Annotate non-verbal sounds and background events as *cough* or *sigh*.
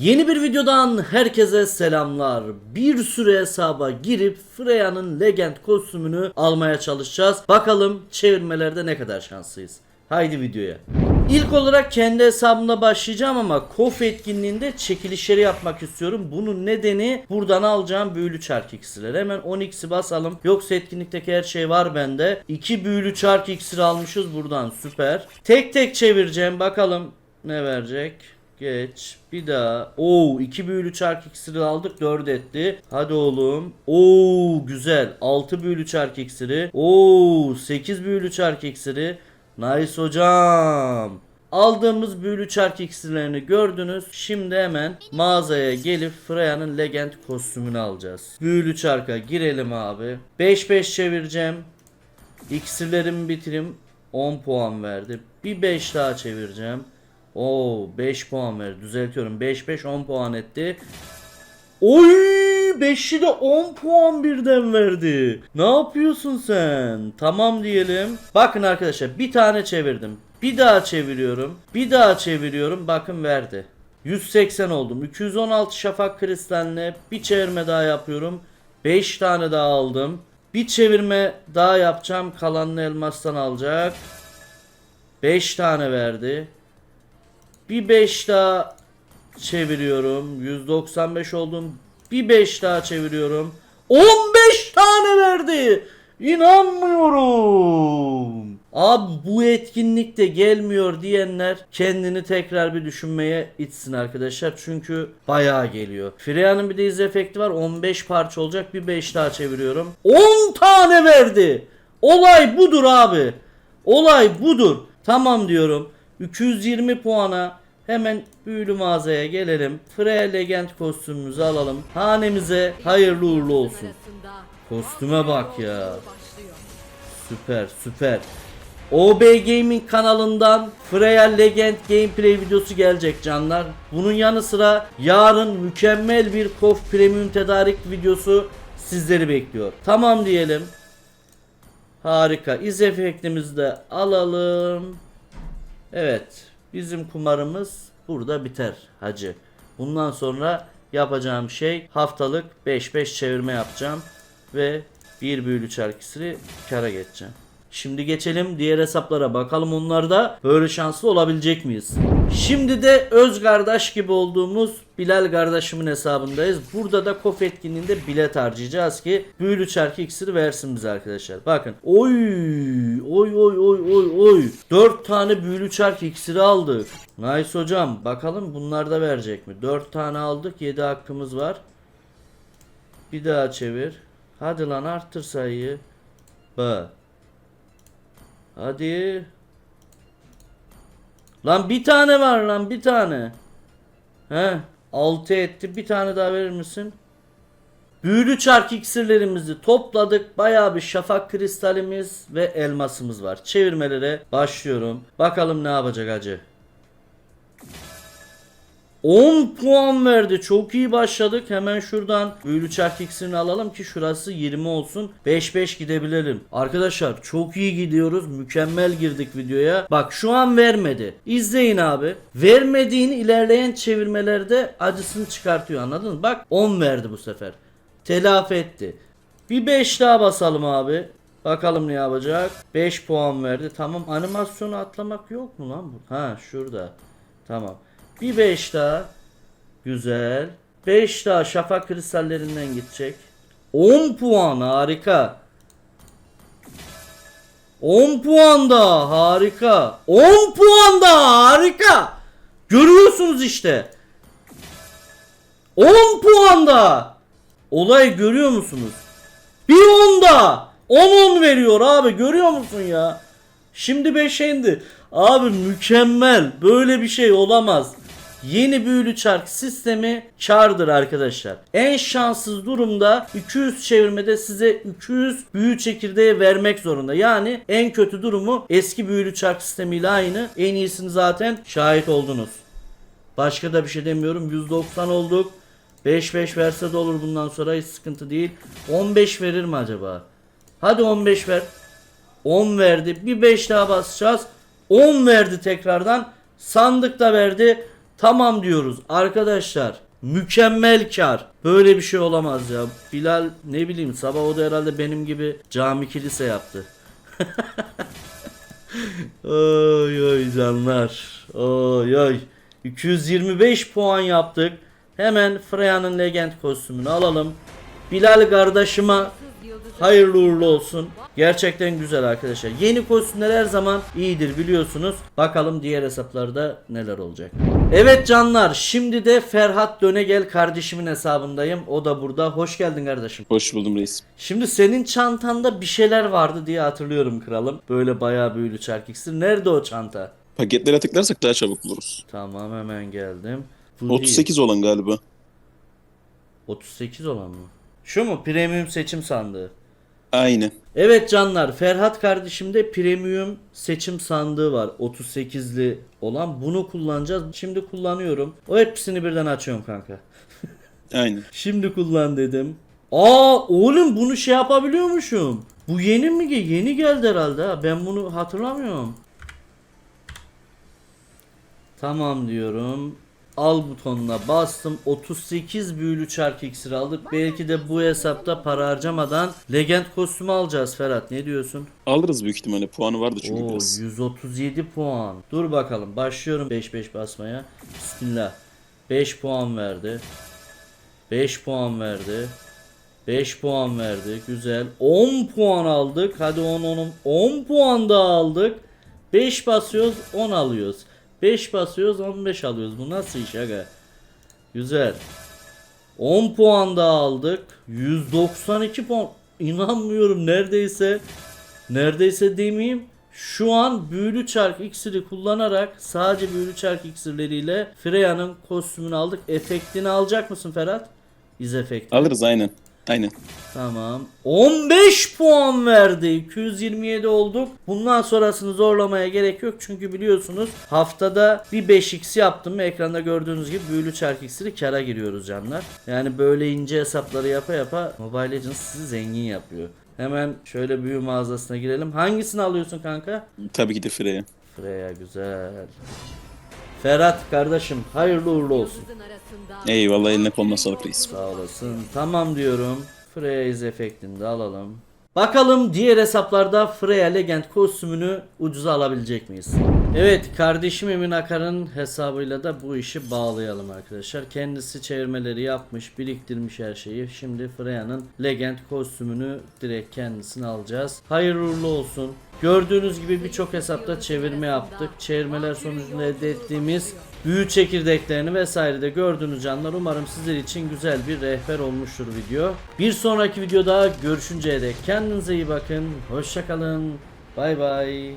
Yeni bir videodan herkese selamlar. Bir süre hesaba girip Freya'nın Legend kostümünü almaya çalışacağız. Bakalım çevirmelerde ne kadar şanslıyız. Haydi videoya. İlk olarak kendi hesabımda başlayacağım ama KOF etkinliğinde çekilişleri yapmak istiyorum. Bunun nedeni buradan alacağım büyülü çark iksirleri. Hemen 10x'i basalım. Yoksa etkinlikteki her şey var bende. 2 büyülü çark iksiri almışız buradan süper. Tek tek çevireceğim bakalım ne verecek. Geç. Bir daha. Oo, iki büyülü çark iksiri aldık. 4 etti. Hadi oğlum. Oo, güzel. 6 büyülü çark iksiri. Oo, 8 büyülü çark iksiri. Nice hocam. Aldığımız büyülü çark iksirlerini gördünüz. Şimdi hemen mağazaya gelip Freya'nın Legend kostümünü alacağız. Büyülü çarka girelim abi. 5-5 çevireceğim. İksirlerimi bitireyim. 10 puan verdi. Bir 5 daha çevireceğim. Oo 5 puan verdi. Düzeltiyorum. 5 5 10 puan etti. Oy 5'i de 10 puan birden verdi. Ne yapıyorsun sen? Tamam diyelim. Bakın arkadaşlar bir tane çevirdim. Bir daha çeviriyorum. Bir daha çeviriyorum. Bakın verdi. 180 oldum. 216 şafak kristaline bir çevirme daha yapıyorum. 5 tane daha aldım. Bir çevirme daha yapacağım. Kalanını elmastan alacak. 5 tane verdi. Bir 5 daha çeviriyorum. 195 oldum. Bir 5 daha çeviriyorum. 15 tane verdi. İnanmıyorum. Abi bu etkinlikte gelmiyor diyenler kendini tekrar bir düşünmeye itsin arkadaşlar. Çünkü bayağı geliyor. Freya'nın bir de iz efekti var. 15 parça olacak. Bir 5 daha çeviriyorum. 10 tane verdi. Olay budur abi. Olay budur. Tamam diyorum. 220 puana hemen büyülü mağazaya gelelim. Freya Legend kostümümüzü alalım. Hanemize hayırlı uğurlu olsun. Kostüme bak ya. Süper süper. OB Gaming kanalından Freya Legend gameplay videosu gelecek canlar. Bunun yanı sıra yarın mükemmel bir KOF Premium tedarik videosu sizleri bekliyor. Tamam diyelim. Harika. İz efektimizi de alalım. Evet. Bizim kumarımız burada biter hacı. Bundan sonra yapacağım şey haftalık 5-5 çevirme yapacağım. Ve bir büyülü çarkısını kara geçeceğim. Şimdi geçelim diğer hesaplara bakalım onlarda böyle şanslı olabilecek miyiz? Şimdi de öz kardeş gibi olduğumuz Bilal kardeşimin hesabındayız. Burada da KOF etkinliğinde bilet harcayacağız ki büyülü çarkı iksiri versin bize arkadaşlar. Bakın. Oy oy oy oy oy oy. 4 tane büyülü çark iksiri aldık. Nice hocam. Bakalım bunlar da verecek mi? 4 tane aldık. 7 hakkımız var. Bir daha çevir. Hadi lan arttır sayıyı. Bak. Hadi. Lan bir tane var lan bir tane. He. 6 etti. Bir tane daha verir misin? Büyülü çark iksirlerimizi topladık. Bayağı bir şafak kristalimiz ve elmasımız var. Çevirmelere başlıyorum. Bakalım ne yapacak acı. 10 puan verdi. Çok iyi başladık. Hemen şuradan büyülü çark alalım ki şurası 20 olsun. 5-5 gidebilelim. Arkadaşlar çok iyi gidiyoruz. Mükemmel girdik videoya. Bak şu an vermedi. İzleyin abi. Vermediğin ilerleyen çevirmelerde acısını çıkartıyor anladın mı? Bak 10 verdi bu sefer. Telafi etti. Bir 5 daha basalım abi. Bakalım ne yapacak. 5 puan verdi. Tamam animasyonu atlamak yok mu lan? Ha şurada. Tamam. Bir 5 daha. Güzel. 5 daha şafak kristallerinden gidecek. 10 puan harika. 10 puan da harika. 10 puan da harika. Görüyorsunuz işte. 10 puan da. Olay görüyor musunuz? Bir 10 da. 10 10 veriyor abi görüyor musun ya? Şimdi 5 indi. Abi mükemmel. Böyle bir şey olamaz. Yeni büyülü çark sistemi çardır arkadaşlar. En şanssız durumda 200 çevirmede size 200 büyü çekirdeği vermek zorunda. Yani en kötü durumu eski büyülü çark sistemiyle aynı. En iyisini zaten şahit oldunuz. Başka da bir şey demiyorum. 190 olduk. 5-5 verse de olur bundan sonra hiç sıkıntı değil. 15 verir mi acaba? Hadi 15 ver. 10 verdi. Bir 5 daha basacağız. 10 verdi tekrardan. Sandık da verdi. Tamam diyoruz arkadaşlar. Mükemmel kar. Böyle bir şey olamaz ya. Bilal ne bileyim sabah o da herhalde benim gibi cami kilise yaptı. *laughs* Oy oy canlar. Oy oy. 225 puan yaptık. Hemen Freya'nın legend kostümünü alalım. Bilal kardeşime hayırlı uğurlu olsun. Gerçekten güzel arkadaşlar. Yeni kostümler her zaman iyidir biliyorsunuz. Bakalım diğer hesaplarda neler olacak. Evet canlar şimdi de Ferhat Dönegel kardeşimin hesabındayım. O da burada. Hoş geldin kardeşim. Hoş buldum reis. Şimdi senin çantanda bir şeyler vardı diye hatırlıyorum kralım. Böyle bayağı büyülü çark iksir. Nerede o çanta? Paketlere tıklarsak daha çabuk buluruz. Tamam hemen geldim. Bu değil. 38 olan galiba. 38 olan mı? Şu mu? Premium seçim sandığı. Aynı. Evet canlar Ferhat kardeşimde premium seçim sandığı var. 38'li olan. Bunu kullanacağız. Şimdi kullanıyorum. O hepsini birden açıyorum kanka. *laughs* Aynı. şimdi kullan dedim. Aa oğlum bunu şey yapabiliyormuşum. Bu yeni mi ge- yeni geldi herhalde ha. Ben bunu hatırlamıyorum. Tamam diyorum Al butonuna bastım 38 büyülü çark iksir aldık belki de bu hesapta para harcamadan legend kostümü alacağız Ferhat ne diyorsun? Alırız büyük ihtimalle. Puanı vardı çünkü Oo, biraz. 137 puan. Dur bakalım. Başlıyorum 5-5 basmaya. Bismillah. 5 puan verdi. 5 puan verdi. 5 puan verdi. Güzel. 10 puan aldık. Hadi 10 10 10 puan daha aldık. 5 basıyoruz 10 alıyoruz. 5 basıyoruz 15 alıyoruz. Bu nasıl iş aga? Güzel. 10 puan daha aldık. 192 puan. İnanmıyorum neredeyse neredeyse demeyeyim. Şu an büyülü çark iksiri kullanarak sadece büyülü çark iksirleriyle Freya'nın kostümünü aldık. Efektini alacak mısın Ferhat? İz efekti. Alırız aynen. Aynen. Tamam. 15 puan verdi. 227 olduk. Bundan sonrasını zorlamaya gerek yok. Çünkü biliyorsunuz haftada bir 5x yaptım. Ekranda gördüğünüz gibi büyülü çark iksiri kara giriyoruz canlar. Yani böyle ince hesapları yapa yapa Mobile Legends sizi zengin yapıyor. Hemen şöyle büyü mağazasına girelim. Hangisini alıyorsun kanka? Tabii ki de Freya. Freya güzel. Ferhat kardeşim hayırlı uğurlu olsun. Eyvallah eline koluna sağlık reis. Sağ olasın. Tamam diyorum. Freya iz efektini de alalım. Bakalım diğer hesaplarda Freya Legend kostümünü ucuza alabilecek miyiz? Evet kardeşim Emin Akar'ın hesabıyla da bu işi bağlayalım arkadaşlar. Kendisi çevirmeleri yapmış, biriktirmiş her şeyi. Şimdi Freya'nın Legend kostümünü direkt kendisine alacağız. Hayırlı uğurlu olsun. Gördüğünüz gibi birçok hesapta çevirme yaptık. Çevirmeler sonucunda elde ettiğimiz büyü çekirdeklerini vesaire de gördüğünüz canlar umarım sizler için güzel bir rehber olmuştur video. Bir sonraki videoda görüşünceye dek kendinize iyi bakın. Hoşçakalın. Bay bay.